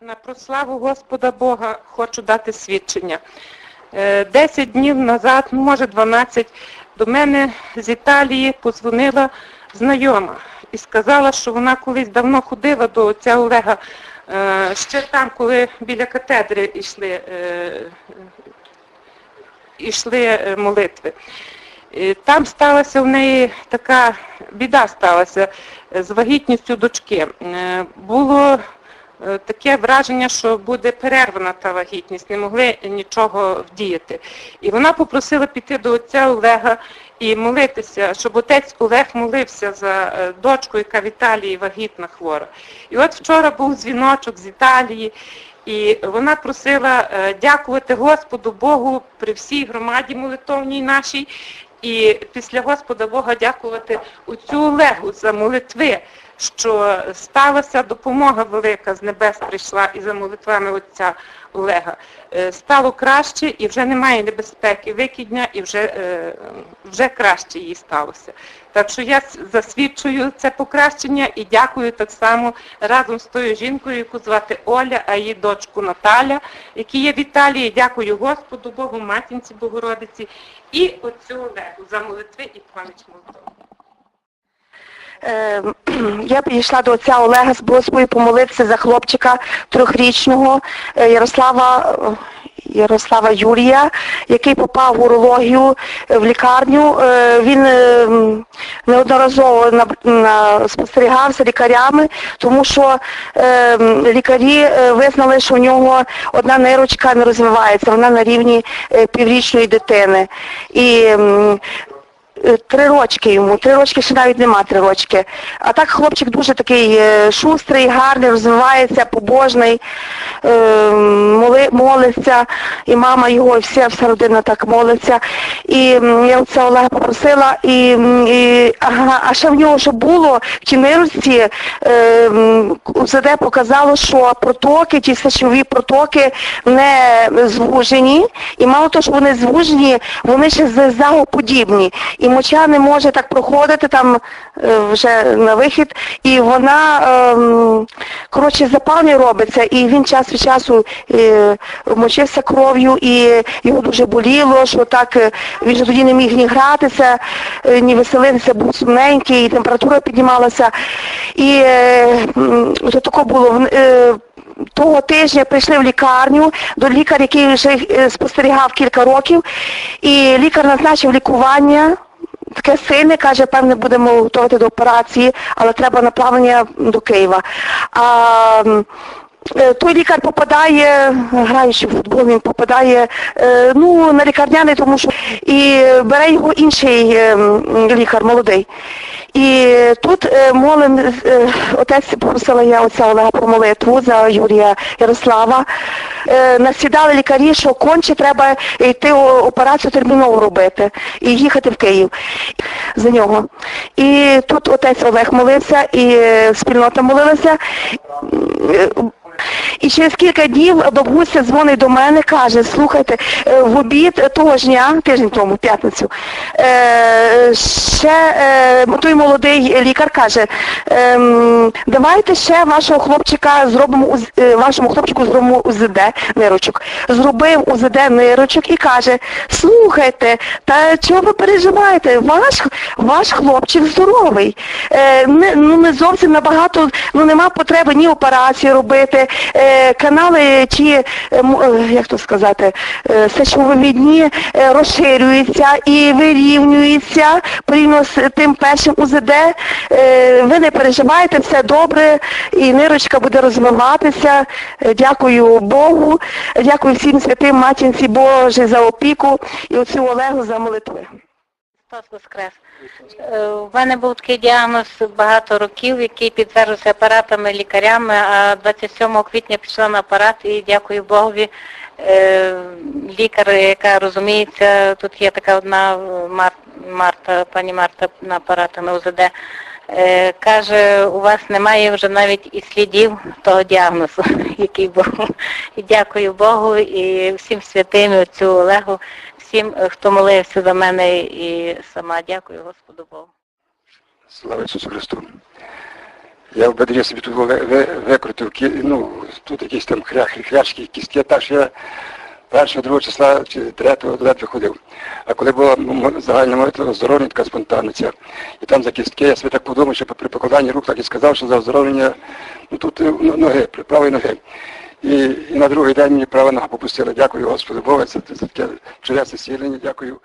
На прославу Господа Бога хочу дати свідчення. Е, Десять днів назад, ну, може 12, до мене з Італії позвонила знайома і сказала, що вона колись давно ходила до отця Олега, е, ще там, коли біля катедри йшли, е, йшли молитви. Там сталася в неї така біда сталася з вагітністю дочки. Було таке враження, що буде перервана та вагітність, не могли нічого вдіяти. І вона попросила піти до отця Олега і молитися, щоб отець Олег молився за е, дочку, яка в Італії вагітна хвора. І от вчора був дзвіночок з Італії, і вона просила е, дякувати Господу Богу при всій громаді молитовній нашій, і після Господа Бога дякувати отцю Олегу за молитви, що сталася допомога велика з небес прийшла і за молитвами отця Олега. Е, Стало краще і вже немає небезпеки викидня, і вже, е, вже краще їй сталося. Так що я засвідчую це покращення і дякую так само разом з тою жінкою, яку звати Оля, а її дочку Наталя, які є в Італії. Дякую Господу Богу, матінці Богородиці і отцю Олегу за молитви і пам'ять молитви. Е, Я підійшла до отця Олега з просьбою помолитися за хлопчика трьохрічного е, Ярослава. е, Ярослава Юрія, який попав в урологію е, в лікарню. Він неодноразово спостерігався лікарями, тому що лікарі визнали, що у нього одна нирочка не розвивається, вона на рівні піврічної дитини. І Три рочки йому, три рочки ще навіть нема три рочки. А так хлопчик дуже такий е, шустрий, гарний, розвивається, побожний, е, моли, молиться, і мама його, і вся, вся родина так молиться. І я оце Олега попросила, і, і а ще в нього що було в тій нирці, е, УЗД показало, що протоки, ті сечові протоки не звужені, і мало того, що вони звужені, вони ще зигзагоподібні. І моча не може так проходити там е, вже на вихід, і вона ем, коротше запалення робиться, і він час від часу е, мочився кров'ю, і його дуже боліло, що так е, він же тоді не міг ні гратися, ні веселитися, був сумненький, і температура піднімалася. І вже таке було. того тижня прийшли в лікарню до лікаря, який вже спостерігав кілька років, і лікар назначив лікування. Таке сильне, каже, певне, будемо готувати до операції, але треба направлення до Києва. А е, той лікар попадає, граючи в футбол, він попадає е, ну, на лікарняний, тому що і бере його інший е, лікар, молодий. І тут отець попросила я отця Олега про молитву за Юрія Ярослава. Е, Насідали лікарі, що конче треба йти операцію терміново робити і їхати в Київ за нього. І тут отець Олег молився, і е, спільнота молилася. І через кілька днів бабуся дзвонить до мене, каже, слухайте, е, в обід того ж дня, тиждень тому, п'ятницю, е, ще е, той молодий лікар каже, ем, давайте ще вашого хлопчика зробимо, вашому хлопчику зробимо УЗД нирочок. Зробив УЗД нирочок і каже, слухайте, та чого ви переживаєте? Ваш, ваш хлопчик здоровий. Не, ну не зовсім набагато, ну нема потреби ні операції робити. Е, канали ті, е, е, як то сказати, сечовивідні е, розширюються і вирівнюються порівняно з тим першим УЗД. Ви не переживайте, все добре, і нирочка буде розвиватися. Дякую Богу, дякую всім святим матінці Божій за опіку і оцю Олегу за молитви. Христос Воскрес. Е, У мене був такий діагноз багато років, який підтверджувався апаратами, лікарями, а 27 квітня пішла на апарат і дякую Богові. е, Лікар, яка розуміється, тут є така одна е, Марта, пані Марта на апараті на УЗД, е, каже, у вас немає вже навіть і слідів того діагнозу, який був. І дякую Богу і всім святим, отцю Олегу, всім, е, хто молився за мене і сама дякую Господу Богу. Слава Ісусу Христу. Я в бедрі собі тут ви- ви- викрутив, ну, тут якісь там хря, хряшки, кістки, так що я першого, другого числа чи третього ледве ходив. А коли була м- загальна молитва оздоровлення, така спонтанна ця, і там за кістки, я собі так подумав, що при покладанні рук так і сказав, що за оздоровлення ну, тут е, ну, ноги, при- правої ноги. І, і на другий день мені права нога попустила. Дякую Господи, Бога, це таке чудесне сілення, дякую.